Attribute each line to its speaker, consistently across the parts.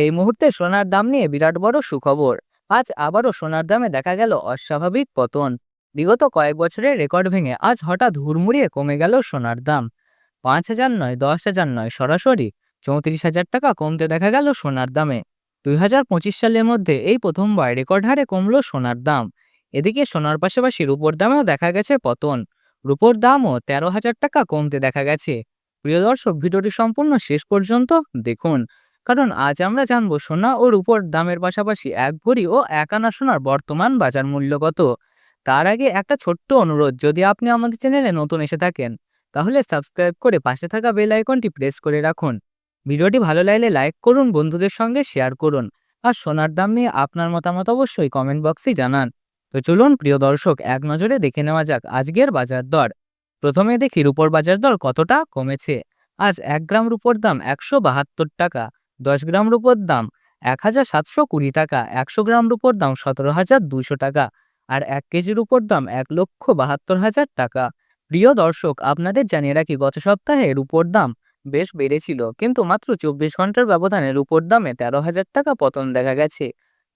Speaker 1: এই মুহূর্তে সোনার দাম নিয়ে বিরাট বড় সুখবর। আজ আবারও সোনার দামে দেখা গেল অস্বাভাবিক পতন। বিগত কয়েক বছরের রেকর্ড ভেঙে আজ হঠাৎ হুড়মুড়িয়ে কমে গেল সোনার দাম। পাঁচ হাজার নয়, দশ হাজার নয়, সরাসরি চৌত্রিশ হাজার টাকা কমতে দেখা গেল সোনার দামে। দুই হাজার পঁচিশ সালের মধ্যে এই প্রথমবার রেকর্ড হারে কমল সোনার দাম। এদিকে সোনার পাশাপাশি রূপোর দামেও দেখা গেছে পতন। রূপোর দামও তেরো হাজার টাকা কমতে দেখা গেছে। প্রিয় দর্শক, ভিডিওটি সম্পূর্ণ শেষ পর্যন্ত দেখুন। কারণ আজ আমরা জানব সোনা ও রূপোর দামের পাশাপাশি এক ভরি ও এক আনা সোনার বর্তমান বাজার মূল্য কত। তার আগে একটা ছোট্ট অনুরোধ, যদি আপনি আমাদের চ্যানেলে নতুন এসে থাকেন, তাহলে সাবস্ক্রাইব করে পাশে থাকা বেল আইকনটি প্রেস করে রাখুন। ভিডিওটি ভালো লাগলে লাইক করুন, বন্ধুদের সঙ্গে শেয়ার করুন, আর সোনার দাম নিয়ে আপনার মতামত অবশ্যই কমেন্ট বক্সে জানান। তো চলুন, প্রিয় দর্শক, এক নজরে দেখে নেওয়া যাক আজকের বাজার দর। প্রথমে দেখি রূপোর বাজার দর কতটা কমেছে। আজ এক গ্রাম রূপোর দাম একশো বাহাত্তর টাকা। দশ গ্রাম রূপোর দাম এক হাজার সাতশো কুড়ি টাকা, একশো গ্রাম রূপোর দাম সতেরো হাজার দুশো টাকা আর এক কেজি রূপোর দাম এক লক্ষ বাহাত্তর হাজার টাকা। প্রিয় দর্শক, আপনাদের জানিয়ে রাখি, গত সপ্তাহে রূপোর দাম বেশ বেড়েছিল, কিন্তু মাত্র চব্বিশ ঘণ্টার ব্যবধানে রূপোর দামে তেরো হাজার টাকা পতন দেখা গেছে।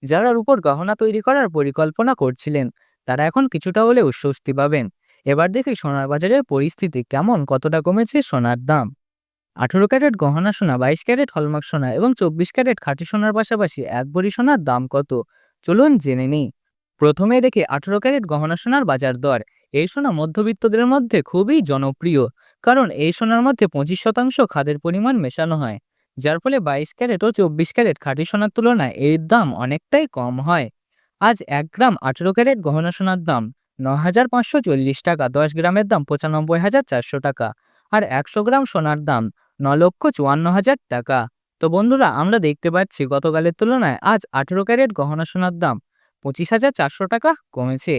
Speaker 1: যারা রূপোর গহনা তৈরি করার পরিকল্পনা করছিলেন, তারা এখন কিছুটা হলেও স্বস্তি পাবেন। এবার দেখি সোনার বাজারের পরিস্থিতি কেমন, কতটা কমেছে সোনার দাম। আঠেরো ক্যারেট গহনা সোনা, বাইশ ক্যারেট হলমার্ক সোনা এবং চব্বিশ ক্যারেট খাঁটি সোনার পাশাপাশি এক ভরি সোনার দাম কত? চলুন জেনে নিই। প্রথমে দেখি আঠেরো ক্যারেট গহনা সোনার বাজার দর। এই সোনা মধ্যবিত্তদের মধ্যে খুবই জনপ্রিয়, কারণ এই সোনার মধ্যে পঁচিশ শতাংশ খাদের পরিমাণ মেশানো হয়, যার ফলে বাইশ ক্যারেট ও চব্বিশ ক্যারেট খাঁটি সোনার তুলনায় এর দাম অনেকটাই কম হয়। আজ এক গ্রাম আঠেরো ক্যারেট গহনা সোনার দাম ন হাজার পাঁচশো চল্লিশ টাকা, দশ গ্রামের দাম পঁচানব্বই হাজার চারশো টাকা, আর একশো গ্রাম সোনার দাম ন লক্ষ চুয়ান্ন হাজার টাকা। তো বন্ধুরা, আমরা দেখতে পাচ্ছি গতকালের তুলনায় আজ আঠেরো ক্যারেট গহনা সোনার দাম পঁচিশ হাজার চারশো টাকা কমেছে।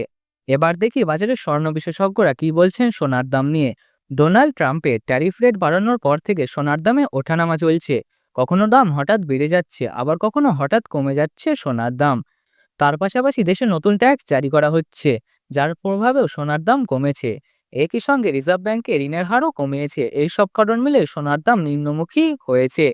Speaker 1: এবার দেখি বাজারের স্বর্ণ বিশেষজ্ঞরা কি বলছেন সোনার দাম নিয়ে। ডোনাল্ড ট্রাম্পের ট্যারিফ রেট বাড়ানোর পর থেকে সোনার দামে ওঠানামা চলছে। কখনো দাম হঠাৎ বেড়ে যাচ্ছে, আবার কখনো হঠাৎ কমে যাচ্ছে সোনার দাম। তার পাশাপাশি দেশে নতুন ট্যাক্স জারি করা হচ্ছে, যার প্রভাবেও সোনার দাম কমেছে। একই সঙ্গে রিজার্ভ ব্যাংকে ঋণের হারও কমিয়েছে। এই সব কারণ মিলে সোনার দাম নিম্নমুখী হয়েছে।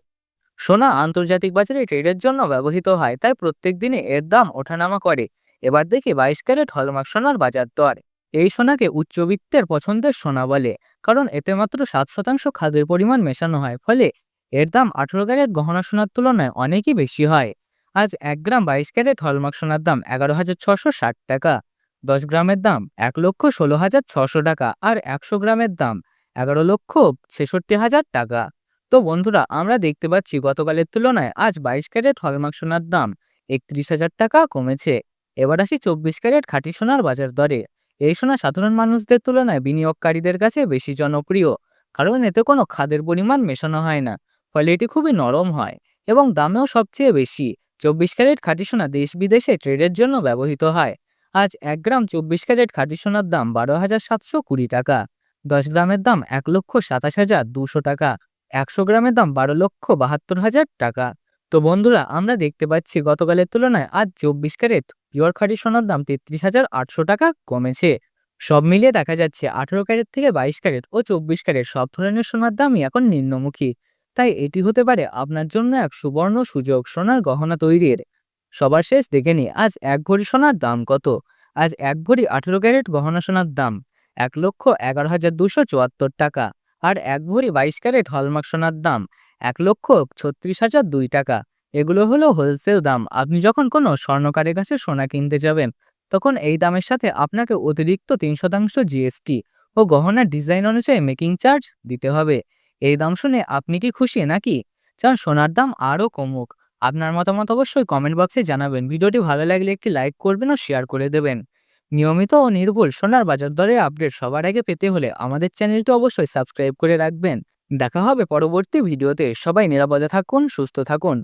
Speaker 1: সোনা আন্তর্জাতিক বাজারে ট্রেডের জন্য ব্যবহৃত হয়, তাই প্রত্যেক দিনে এর দাম ওঠানামা করে। এবার দেখি বাইশ ক্যারেট হলমার্ক সোনার বাজার দর। এই সোনাকে উচ্চবিত্তের পছন্দের সোনা বলে, কারণ এতে মাত্র সাত শতাংশ খাদের পরিমাণ মেশানো হয়, ফলে এর দাম আঠেরো ক্যারেট গহনা সোনার তুলনায় অনেকই বেশি হয়। আজ এক গ্রাম বাইশ ক্যারেট হলমার্ক সোনার দাম এগারো হাজার ছশো ষাট টাকা। দশ গ্রামের দাম এক লক্ষ ষোলো হাজার ছশো টাকা আর একশো গ্রামের দাম এগারো লক্ষ ছেষট্টি হাজার টাকা। তো বন্ধুরা, আমরা দেখতে পাচ্ছি গতকালের তুলনায় আজ বাইশ ক্যারেট হলমার্ক সোনার দাম একত্রিশ হাজার টাকা কমেছে। এবার আসি চব্বিশ ক্যারেট খাঁটি সোনার বাজার দরে। এই সোনা সাধারণ মানুষদের তুলনায় বিনিয়োগকারীদের কাছে বেশি জনপ্রিয়, কারণ এতে কোনো খাদের পরিমাণ মেশানো হয় না, ফলে এটি খুবই নরম হয় এবং দামেও সবচেয়ে বেশি। চব্বিশ ক্যারেট খাঁটি সোনা দেশ বিদেশে ট্রেডের জন্য ব্যবহৃত হয়। আজ এক গ্রাম চব্বিশ ক্যারেট খাঁটি সোনার দাম বারো হাজার সাতশো কুড়ি টাকা। দশ গ্রামের দাম এক লক্ষ সাতাশ হাজার দুশো টাকা। একশো গ্রামের দাম বারো লক্ষ বাহাত্তর হাজার টাকা। তো বন্ধুরা, আমরা দেখতে পাচ্ছি গতকালের তুলনায় আজ চব্বিশ ক্যারেট পিওর খাঁটি সোনার দাম তেত্রিশ হাজার আটশো টাকা কমেছে। সব মিলিয়ে দেখা যাচ্ছে আঠেরো ক্যারেট থেকে বাইশ ক্যারেট ও চব্বিশ ক্যারেট সব ধরনের সোনার দামই এখন নিম্নমুখী। তাই এটি হতে পারে আপনার জন্য এক সুবর্ণ সুযোগ, সোনার গহনা তৈরির। সবার শেষ দেখে নি আজ এক ভরি সোনার দাম কত? আজ এক ভরি আঠেরো ক্যারেট গহনা সোনার দাম। এক লক্ষ এগারো হাজার দুশো চুয়াত্তর টাকা। আর এক ভরি বাইশ ক্যারেট হলমার্ক সোনার দাম। এক লক্ষ ছত্রিশ হাজার দুই টাকা। এগুলো হলো হোলসেল দাম। আপনি যখন কোনো স্বর্ণকারের কাছে সোনা কিনতে যাবেন, তখন এই দামের সাথে আপনাকে অতিরিক্ত তিন শতাংশ জিএসটি ও গহনার ডিজাইন অনুযায়ী মেকিং চার্জ দিতে হবে। এই দাম শুনে আপনি কি খুশি নাকি? চান সোনার দাম আরও কমুক। আপনার মতামত অবশ্যই কমেন্ট বক্সে জানাবেন। ভিডিওটি ভালো লাগলে একটি লাইক করবেন ও শেয়ার করে দেবেন। নিয়মিত ও নির্ভুল সোনার বাজার দরে আপডেট সবার আগে পেতে হলে আমাদের চ্যানেলটি অবশ্যই সাবস্ক্রাইব করে রাখবেন। দেখা হবে পরবর্তী ভিডিওতে। সবাই নিরাপদে থাকুন, সুস্থ থাকুন।